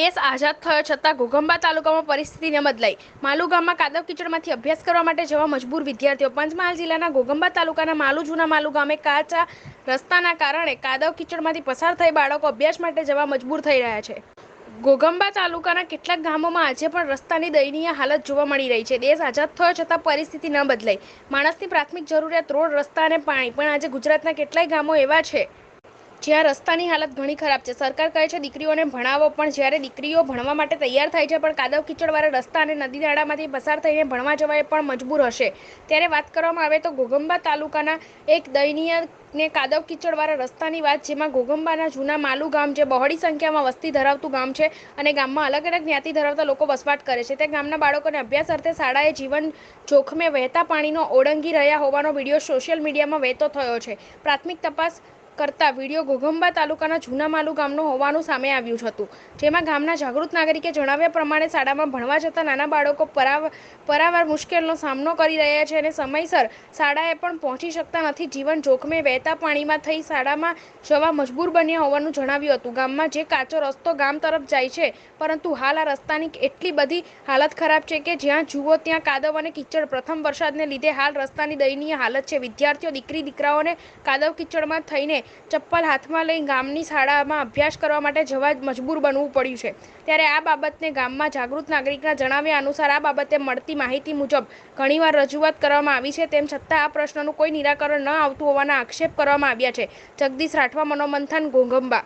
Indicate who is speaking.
Speaker 1: દેશ આઝાદ થયો છતાં ઘોઘંબા તાલુકામાં પરિસ્થિતિ ન બદલાઈ માલુ ગામમાં કાદવ કીચડમાંથી અભ્યાસ કરવા માટે જવા મજબૂર વિદ્યાર્થીઓ. પંચમહાલ જિલ્લાના ઘોઘંબા તાલુકાના માલુ જૂના માલુ ગામે કાચા રસ્તાના કારણે કાદવ કીચડમાંથી પસાર થઈ બાળકો અભ્યાસ માટે જવા મજબૂર થઈ રહ્યા છે. ઘોઘંબા તાલુકાના કેટલાક ગામોમાં આજે પણ રસ્તાની દયનીય હાલત જોવા મળી રહી છે. દેશ આઝાદ થયો છતાં પરિસ્થિતિ ન બદલાઈ માણસની પ્રાથમિક જરૂરિયાત રોડ, રસ્તા અને પાણી. પણ આજે ગુજરાતના કેટલાય ગામો એવા છે જ્યાં રસ્તાની હાલત ઘણી ખરાબ છે. સરકાર કહે છે દીકરીઓને ભણાવો, પણ જ્યારે દીકરીઓ ભણવા માટે તૈયાર થાય છે, પણ કાદવ કીચડવાળા રસ્તા અને નદી નાળામાંથી પસાર થઈને ભણવા જવાય પણ મજબૂર હશે. ત્યારે વાત કરવામાં આવે તો ઘોઘંબા તાલુકાના એક દયનીય ને કાદવ કીચડવાળા રસ્તાની વાત, જેમાં ઘોઘંબાના જૂના માલુ ગામ જે બહોળી સંખ્યામાં વસ્તી ધરાવતું ગામ છે અને ગામમાં અલગ અલગ જ્ઞાતિ ધરાવતા લોકો વસવાટ કરે છે. તે ગામના બાળકોને અભ્યાસ અર્થે શાળાએ જીવન જોખમે વહેતા પાણીનો ઓળંગી રહ્યા હોવાનો વીડિયો સોશિયલ મીડિયામાં વહેતો થયો છે. પ્રાથમિક તપાસ કરતા વીડિયો ઘોઘંબા તાલુકાના જૂના માલુ ગામનો હોવાનું સામે આવ્યું હતું. જેમાં ગામના જાગૃત નાગરિકે જણાવ્યા પ્રમાણે શાળામાં ભણવા જતા નાના બાળકો પરાવ, પરાવાર મુશ્કેલનો સામનો કરી રહ્યા છે અને સમયસર શાળાએ પણ પહોંચી શકતા નથી. જીવન જોખમે વહેતા પાણીમાં થઈ શાળામાં જવા મજબૂર બન્યા હોવાનું જણાવ્યું હતું. ગામમાં જે કાચો રસ્તો ગામ તરફ જાય છે, પરંતુ હાલ આ રસ્તાની એટલી બધી હાલત ખરાબ છે કે જ્યાં જુઓ ત્યાં કાદવ અને કિચડ. પ્રથમ વરસાદને લીધે હાલ રસ્તાની દયનીય હાલત છે. વિદ્યાર્થીઓ, દીકરી, દીકરાઓને કાદવ કિચડમાં થઈને ચપ્પલ હાથમાં લઈ ગામની શાળામાં અભ્યાસ કરવા માટે જવા મજબૂર બનવું પડ્યું છે. ત્યારે આ બાબતને ગામમાં જાગૃત નાગરિકના જણાવ્યા અનુસાર આ બાબતે મળતી માહિતી મુજબ ઘણીવાર રજૂઆત કરવામાં આવી છે, તેમ છતાં આ પ્રશ્નનું કોઈ નિરાકરણ ન આવતું હોવાના આક્ષેપ કરવામાં આવ્યા છે. જગદીશ રાઠવા, મનોમંથન, ઘોઘંબા.